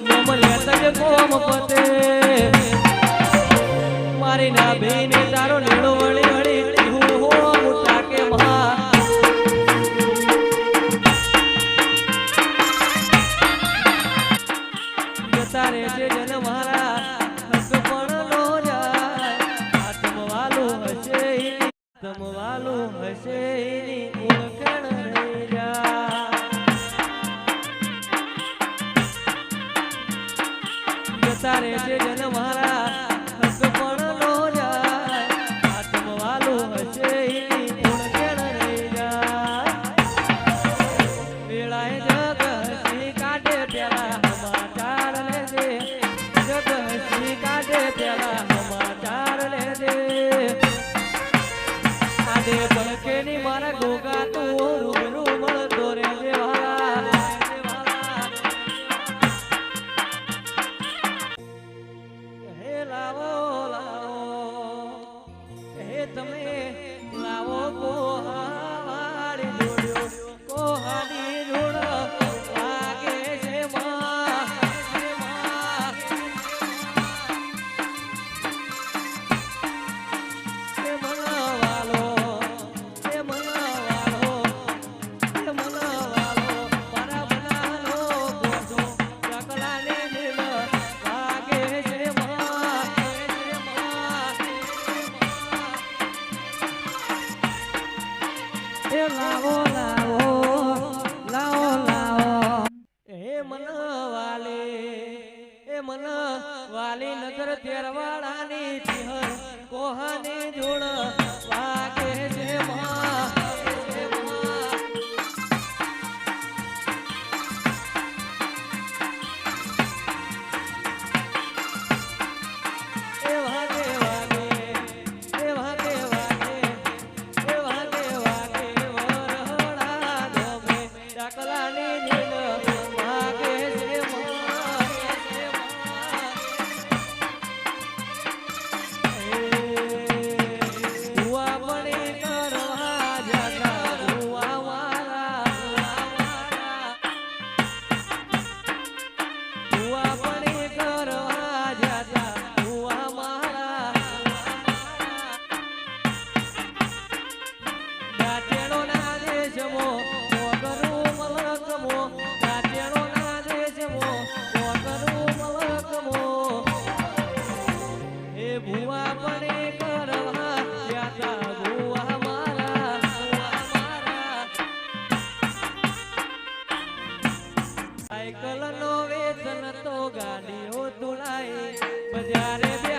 કોમ લેતા જ મારી ના બેને તારો નીળો વળી વળે સમાચાર લે દે. આને બળકે ની મારા ગોગા લાવો લાવો લાવો લાવો. હે મન વાલે મન વાલી નજર તેરવાળા ભુવા પડે કરવા યાત્રા ભુવા મારા સાયકલ નો વેતન તો ગાડીઓ તુલાય બજારે